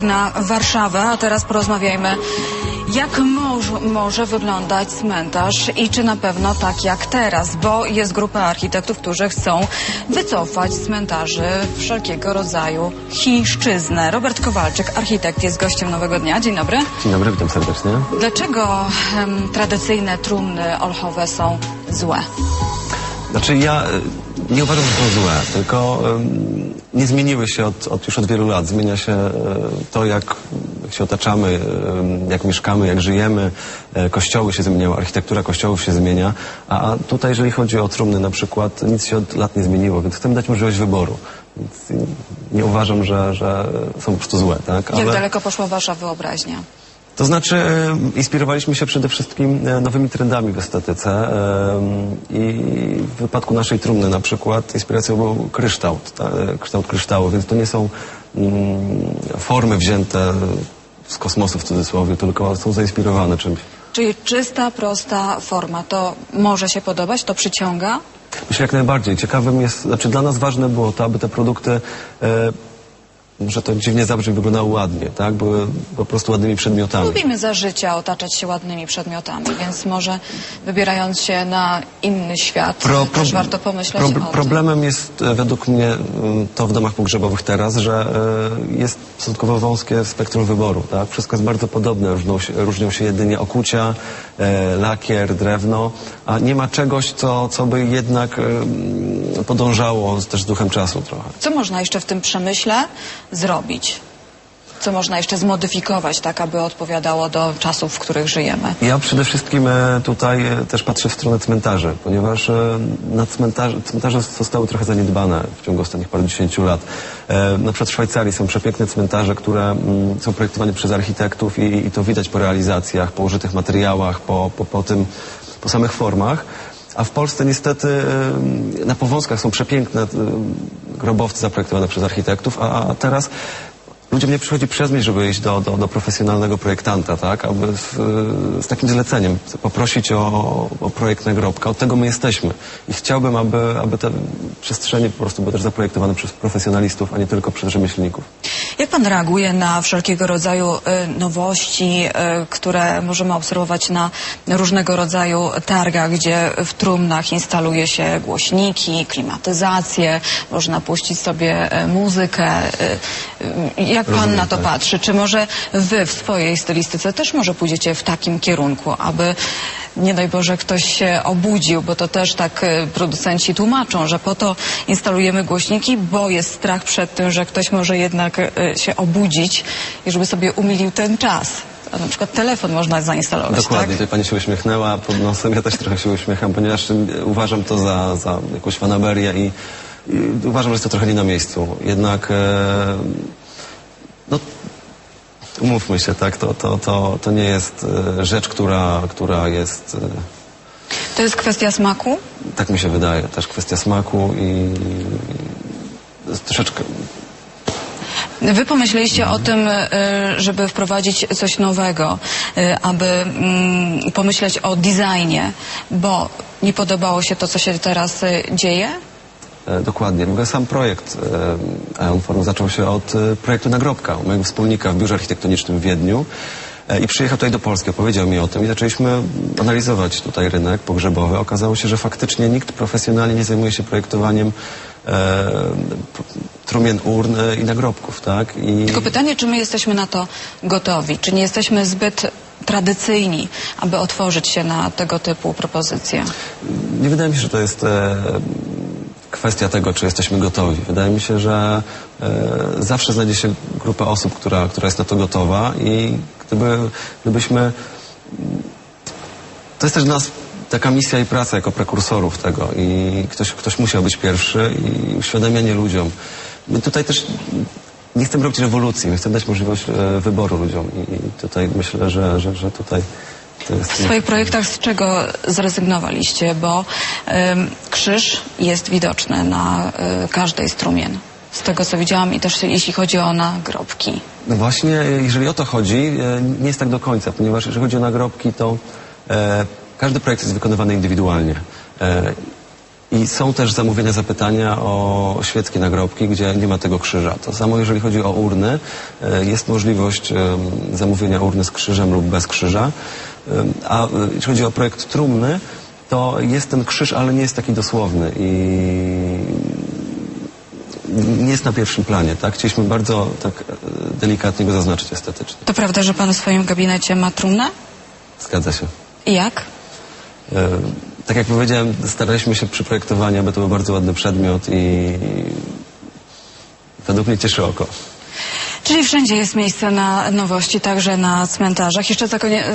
na Warszawę, a teraz porozmawiajmy, jak moż, może wyglądać cmentarz i czy na pewno tak jak teraz, bo jest grupa architektów, którzy chcą wycofać z cmentarzy wszelkiego rodzaju chińszczyznę. Robert Kowalczyk, architekt, jest gościem Nowego Dnia. Dzień dobry. Dzień dobry, witam serdecznie. Dlaczego em, tradycyjne trumny olchowe są złe? Znaczy ja e, nie uważam, że są złe, tylko nie zmieniły się od, od, już od wielu lat. Zmienia się e, to, jak, się otaczamy, jak mieszkamy, jak żyjemy. E, Kościoły się zmieniały, architektura kościołów się zmienia. A tutaj, jeżeli chodzi o trumny na przykład, nic się od lat nie zmieniło, więc chcemy dać możliwość wyboru. Więc nie uważam, że, że są po prostu złe, tak? Jak daleko poszła wasza wyobraźnia? To znaczy, e, inspirowaliśmy się przede wszystkim e, nowymi trendami w estetyce e, i w wypadku naszej trumny na przykład inspiracją był kryształt, ta, kształt kryształu, więc to nie są mm, formy wzięte z kosmosu w cudzysłowie, tylko są zainspirowane czymś. Czyli czysta, prosta forma. To może się podobać? To przyciąga? Myślę jak najbardziej. Ciekawym jest, znaczy dla nas ważne było to, aby te produkty, że to dziwnie zabrzmi, wyglądały ładnie, tak? Były po prostu ładnymi przedmiotami. Lubimy za życia otaczać się ładnymi przedmiotami, więc może wybierając się na inny świat, Pro- też pro- warto pomyśleć pro- o tym. Problemem jest e, według mnie m, to w domach pogrzebowych teraz, że e, jest stosunkowo wąskie spektrum wyboru. Tak? Wszystko jest bardzo podobne, różnią się, różnią się jedynie okucia, e, lakier, drewno, a nie ma czegoś, co, co by jednak podążało też z duchem czasu trochę. Co można jeszcze w tym przemyśle zrobić? Co można jeszcze zmodyfikować, tak aby odpowiadało do czasów, w których żyjemy? Ja przede wszystkim e, tutaj e, też patrzę w stronę cmentarzy, ponieważ e, na cmentarze, cmentarze zostały trochę zaniedbane w ciągu ostatnich parudziesięciu lat. E, Na przykład w Szwajcarii są przepiękne cmentarze, które mm, są projektowane przez architektów i, i to widać po realizacjach, po użytych materiałach, po, po, po tym, po samych formach. A w Polsce niestety e, na Powązkach są przepiękne e, grobowce zaprojektowane przez architektów, a, teraz Ludziom nie przychodzi przez myśl, żeby iść do, do, do profesjonalnego projektanta, tak? Aby z, z takim zleceniem poprosić o, o projekt nagrobka. Od tego my jesteśmy. I chciałbym, aby, aby te przestrzenie po prostu były też zaprojektowane przez profesjonalistów, a nie tylko przez rzemieślników. Jak pan reaguje na wszelkiego rodzaju y, nowości, y, które możemy obserwować na różnego rodzaju targach, gdzie w trumnach instaluje się głośniki, klimatyzację, można puścić sobie y, muzykę. Jak pan Rozumiem, na to tak. patrzy? Czy może wy w swojej stylistyce też może pójdziecie w takim kierunku, aby nie daj Boże ktoś się obudził, bo to też tak y, producenci tłumaczą, że po to instalujemy głośniki, bo jest strach przed tym, że ktoś może jednak y, się obudzić i żeby sobie umilił ten czas. A na przykład telefon można zainstalować, Dokładnie, tak? tutaj pani się uśmiechnęła pod nosem, ja też trochę się uśmiecham, ponieważ y, uważam to za, za jakąś fanaberię i, i uważam, że jest to trochę nie na miejscu. Jednak, e, no, umówmy się, tak, to, to, to, to nie jest e, rzecz, która, która jest, e, To jest kwestia smaku? tak mi się wydaje, też kwestia smaku i troszeczkę, Wy pomyśleliście o tym, y, żeby wprowadzić coś nowego, aby mm, pomyśleć o designie, bo nie podobało się to, co się teraz dzieje? E, Dokładnie. W ogóle sam projekt e, Aeon Forum zaczął się od e, projektu Nagrobka, u mojego wspólnika w biurze architektonicznym w Wiedniu. I przyjechał tutaj do Polski, opowiedział mi o tym i zaczęliśmy analizować tutaj rynek pogrzebowy. Okazało się, że faktycznie nikt profesjonalnie nie zajmuje się projektowaniem e, trumien urn i nagrobków, tak? I Tylko pytanie, czy my jesteśmy na to gotowi? Czy nie jesteśmy zbyt tradycyjni, aby otworzyć się na tego typu propozycje? Nie wydaje mi się, że to jest e, kwestia tego, czy jesteśmy gotowi. Wydaje mi się, że e, zawsze znajdzie się grupa osób, która, która jest na to gotowa i gdyby, gdybyśmy... To jest też dla nas taka misja i praca jako prekursorów tego i ktoś, ktoś musiał być pierwszy i uświadamianie ludziom. My tutaj też nie chcemy robić rewolucji, my chcemy dać możliwość e, wyboru ludziom i, i tutaj myślę, że, że, że tutaj. W swoich projektach z czego zrezygnowaliście? Bo ym, krzyż jest widoczny na y, każdej strumien. Z tego, co widziałam i też jeśli chodzi o nagrobki. No właśnie, jeżeli o to chodzi, e, nie jest tak do końca, ponieważ jeżeli chodzi o nagrobki, to e, każdy projekt jest wykonywany indywidualnie. E, I są też zamówienia, zapytania o świeckie nagrobki, gdzie nie ma tego krzyża. To samo jeżeli chodzi o urny, e, jest możliwość zamówienia urny z krzyżem lub bez krzyża. A e, jeśli chodzi o projekt trumny, to jest ten krzyż, ale nie jest taki dosłowny i nie jest na pierwszym planie. Tak? Chcieliśmy bardzo tak e, delikatnie go zaznaczyć estetycznie. To prawda, że pan w swoim gabinecie ma trumnę? Zgadza się. I jak? E, Tak jak powiedziałem, staraliśmy się przy projektowaniu, aby to był bardzo ładny przedmiot i według mnie cieszy oko. Czyli wszędzie jest miejsce na nowości, także na cmentarzach. Jeszcze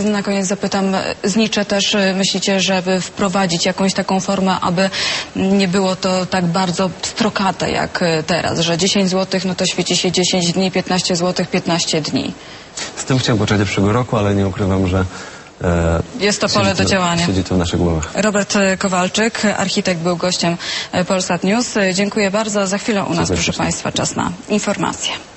na koniec zapytam, znicze też y, myślicie, żeby wprowadzić jakąś taką formę, aby nie było to tak bardzo strokate jak y, teraz, że 10 zł no to świeci się 10 dni, 15 zł 15 dni. Z tym chciałem począć w przyszłego roku, ale nie ukrywam, że e, Jest to pole siedzi do działania. Siedzi to w naszych głowach. Robert y, Kowalczyk, architekt, był gościem Polsat News. Dziękuję bardzo. Za chwilę u nas, proszę. Państwa, czas na informacje.